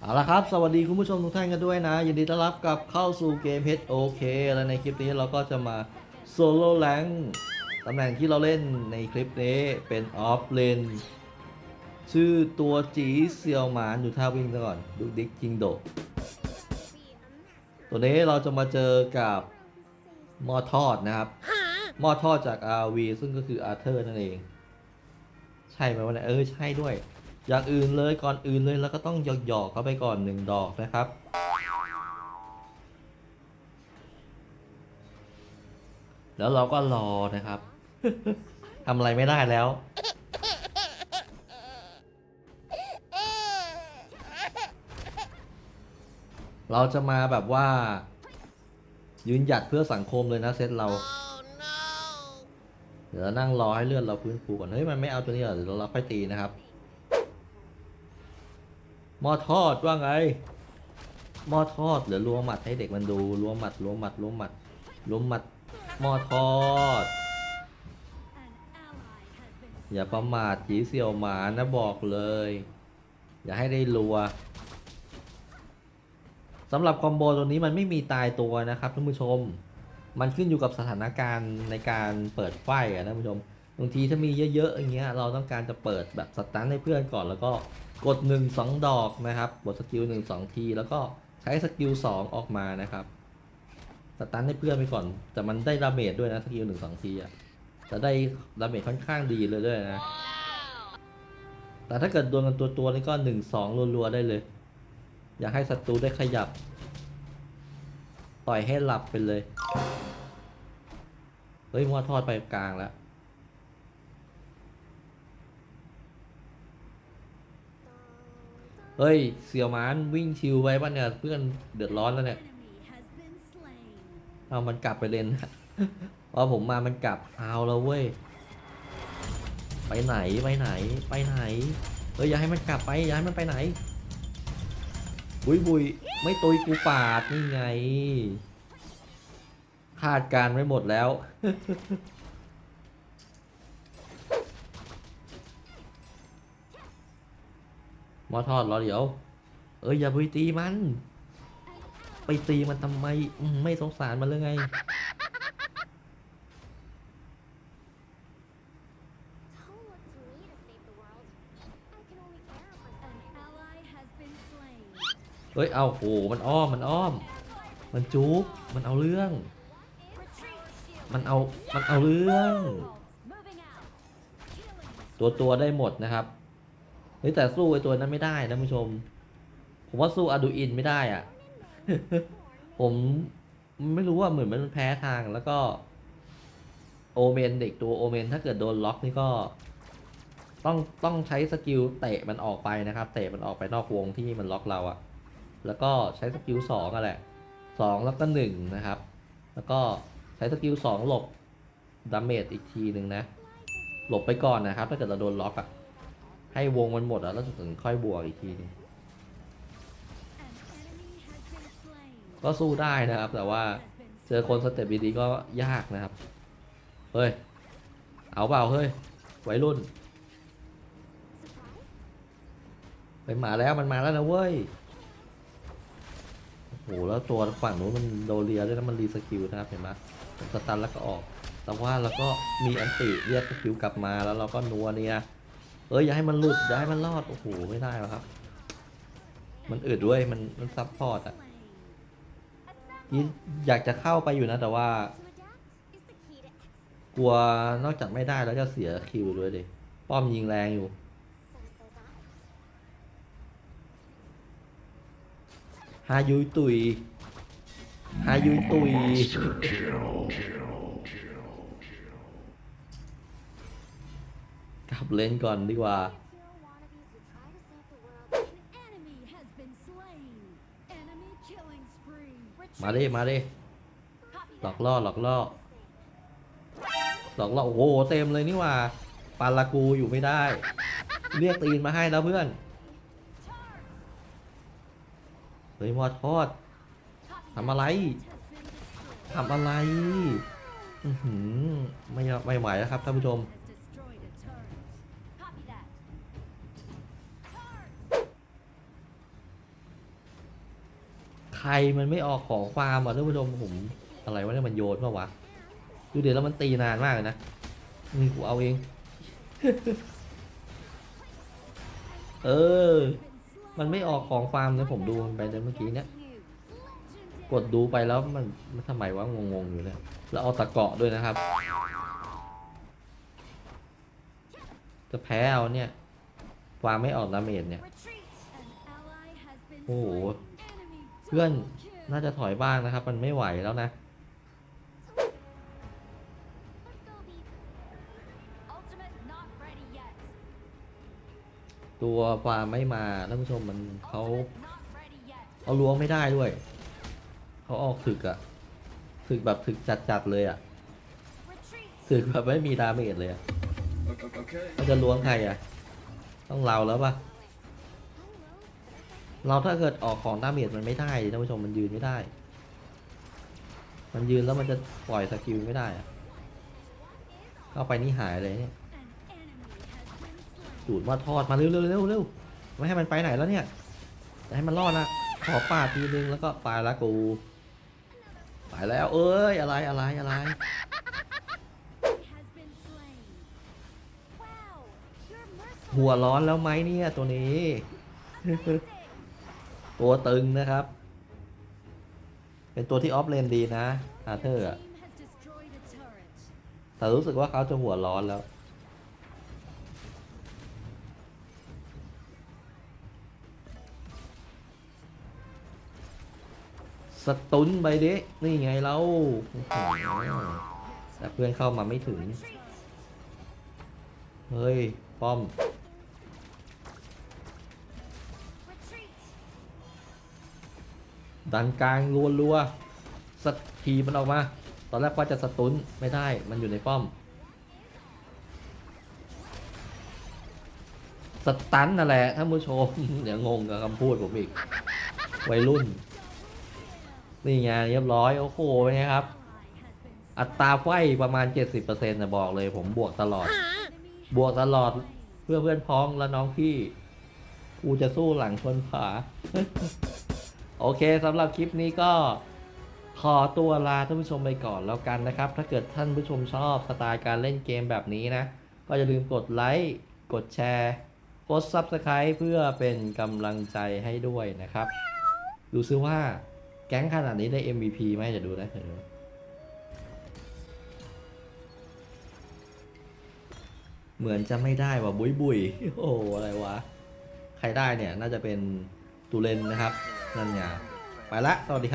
เอาละครับ สวัสดีคุณผู้ชมทุกท่านกันด้วยนะ ยินดีต้อนรับกลับเข้าสู่เกม HOK และในคลิปนี้เราก็จะมาโซโล่แลงตำแหน่งที่เราเล่นในคลิปนี้เป็นออฟเลนชื่อตัวจีเซียวหมานอยู่ท่าวิ่งก่อนดูดิกจิงโด ตัวนี้เราจะมาเจอกับมอทอดนะครับมอทอดจาก RV ซึ่งก็คืออาร์เธอร์นั่นเอง ใช่ไหมวะเนี่ยเออ ใช่ด้วย อย่างอื่นเลยก่อนอื่นเลยแล้วก็ต้องหยอกหยอกๆเข้าไปก่อนหนึ่งดอกนะครับ แล้วเราก็รอนะครับทำอะไรไม่ได้แล้ว เราจะมาแบบว่า ยืนหยัดเพื่อสังคมเลยนะเซตเราเดี๋ยวนั่งรอให้เลือดเราฟื้นฟูก่อน เฮ้ย มันไม่เอาตัวนี้เหรอเดี๋ยวเราค่อยตีนะครับ หมอทอดว่าไงหมอทอดเดี๋ยวรวมหมัดให้เด็กมันดูรวมหมัดรวมหมัดรวมหมัดรวมหมัดหมอทอด อย่าประมาทจีเสี่ยวหมานะบอกเลย อย่าให้ได้รัวสำหรับคอมโบตัวนี้มันไม่มีตายตัวนะครับท่านผู้ชม มันขึ้นอยู่กับสถานการณ์ในการเปิดไฟอะท่านผู้ชมบางทีถ้ามีเยอะๆอย่างเงี้ยเราต้องการจะเปิดแบบสตันให้เพื่อนก่อนแล้วก็ กด 1 2 ดอกนะครับ กดสกิล1 2 ที แล้วก็ใช้สกิล2ออกมานะครับสตันให้เพื่อนไปก่อน แต่มันได้ดาเมจด้วยนะสกิล1 2 ทีอะจะได้ดาเมจค่อนข้างดีเลยด้วยนะ แต่ถ้าเกิดโดนกันตัวตัวๆนี่ก็ 1 2รัวๆได้เลย อยากให้ศัตรูได้ขยับปล่อยให้หลับไปเลย เฮ้ยมอทอดไปกลางแล้ว เฮ้ย เสี่ยวหมานวิ่งชิวไว้ป่ะเนี่ยเพื่อนเดือดร้อนแล้วเนี่ยเอามันกลับไปเล่นพอผมมามันกลับเอาแล้วเว้ยไปไหนไปไหนไปไหนเฮ้ยอย่าให้มันกลับไปอย่าให้มันไปไหน บุยบุยไม่ตุยกูปาดนี่ไงคาดการไว้หมดแล้ว อทอดรอเดี๋ยว เอ้ยอย่าไปตีมัน ไปตีมันทำไมอืมไม่สงสารมันเลยไง Don't look to me to save the world. I can only care for so many. เฮ้ย เอาโหมันอ้อม มันอ้อม มันจุกมันเอาเรื่อง มันเอา มันเอาเรื่อง ตัวตัวได้หมดนะครับเฮ้ยแต่สู้ไอตัวนั้นไม่ได้นะผู้ชม ผมว่าสู้อาดูอินไม่ได้อะผมไม่รู้ว่าเหมือนมันแพ้ทางแล้วก็ โอเมนเด็กตัวโอเมนถ้าเกิดโดนล็อกนี่ก็ ต้องต้องใช้สกิลเตะมันออกไปนะครับ เตะมันออกไปนอกวงที่มันล็อกเราอะแล้วก็ใช้สกิลสองอะแหละสองแล้วก็หนึ่งนะครับ แล้วก็ใช้สกิลสองหลบดาเมจอีกทีหนึ่งนะ หลบไปก่อนนะครับ ถ้าเกิดเราโดนล็อกอะ ให้วงมันหมดอะแล้วถึงค่อยบวกอีกทีหนึงก็สู้ได้นะครับ แต่ว่าเจอคนสเต็ปดีๆก็ยากนะครับ เฮ้ย เอาเปล่าเฮ้ยวัยรุ่นไปมาแล้วมันมาแล้วนะเว้ย โอ้โหแล้วตัวฝั่งนู้นมันโดเรียด้วยนะมันรีสกิลนะครับเห็นไหมสตันแล้วก็ออก แต่ว่าเราก็มีอันติเรียกสกิลกลับมาแล้วเราก็นัวเนี่ย เอ้ยอย่าให้มันหลุดอย่าให้มันรอด โอ้โห ไม่ได้หรอกครับ มันอึดด้วยมันมันซับพอร์ตอะนี่อยากจะเข้าไปอยู่นะ แต่ว่า กลัวนอกจากไม่ได้แล้วจะเสียคิวด้วยดิป้อมยิงแรงอยู่ฮายุยตุยฮายุยตุย ลับเลนก่อนดีกว่า มาดิมาดิหลอกล่อหลอกล่อหลอกล่อโอ้โหเต็มเลยนี่ว่าปาลากูอยู่ไม่ได้ เรียกตีนมาให้แล้วเพื่อนเฮ้ยมอทอดทำอะไรทำอะไรอือหือไม่ไม่ไหวแล้วครับท่านผู้ชม ใครมันไม่ออกของฟามอะท่านผู้ชมผมอะไรวะเนี่ยมันโยนมาวะดูเดี๋ยวแล้วมันตีนานมากเลยนะนี่กูเอาเอง เออ มันไม่ออกของฟาร์มนะผมดูมันไปเมื่อกี้เนี้ยกดดูไปแล้วมันมันทำไมวะงงๆอยู่เนี่ยแล้วเอาตะเกาะด้วยนะครับ จะแพ้เอาเนี่ยฟาร์มไม่ออกดาเมจเนี่ย โอ้โห เพื่อนน่าจะถอยบ้างนะครับ มันไม่ไหวแล้วนะ ตัวฟาร์มไม่มาท่านผู้ชมมันเขาเอาล้วงไม่ได้ด้วย เขาออกถึกอะถึกแบบถึกจัดๆเลยอะถึกแบบไม่มีดาเมจเลยอะ Okay. เขาจะล้วงใครอะต้องเราแล้วปะ เราถ้าเกิดออกของดาเมจมันไม่ได้ท่านผู้ชมมันยืนไม่ได้ มันยืนแล้วมันจะปล่อยสกิลไม่ได้อะเข้าไปนี่หายเลยเนี่ยดูดว่าทอดมาเร็วเร็วเร็วเร็วไม่ให้มันไปไหนแล้วเนี่ยจะให้มันรอดนะขอปาทีนึงแล้วก็ไปละกูไปแล้วเอ้ยอะไรอะไรอะไรหัวร้อนแล้วไหมเนี่ยตัวนี้ ตัวตึงนะครับ เป็นตัวที่ออฟเลนดีนะอาเธอร์อะแต่รู้สึกว่าเขาจะหัวร้อนแล้ว สตุนไปดิ นี่ไงเราโอ้โหแต่เพื่อนเข้ามาไม่ถึง เฮ้ย ป้อม ดันกลางรัวๆสทีมันออกมา ตอนแรกว่าจะสตุนไม่ได้มันอยู่ในป้อม สตันนั่นแหละท่านผู้ชมเดี๋ยวงงกับคำพูดผมอีก วัยรุ่น นี่ไงเรียบร้อย โอ้โหเป็นไงครับ อัตราไฟประมาณ 70%นะบอกเลย ผมบวกตลอด บวกตลอดเพื่อเพื่อนพ้องและน้องพี่ กูจะสู้หลังชนฝา อเคสำหรับคลิปนี้ก็ขอตัวลาท่านผู้ชมไปก่อนแล้วกันนะครับ ถ้าเกิดท่านผู้ชมชอบสไตล์การเล่นเกมแบบนี้นะ ก็อย่าลืมกดไลค์ กดแชร์ กด Subscribe เพื่อเป็นกำลังใจให้ด้วยนะครับ ดูซิว่าแก๊งขนาดนี้ได้ MVP ไหมจะดูนะเดี๋ยวเหมือนจะไม่ได้ว่ะบุยบุยโอ้อะไรวะ ใครได้เนี่ยน่าจะเป็นตูเลนนะครับ นั่นไงไปละ สวัสดีครับ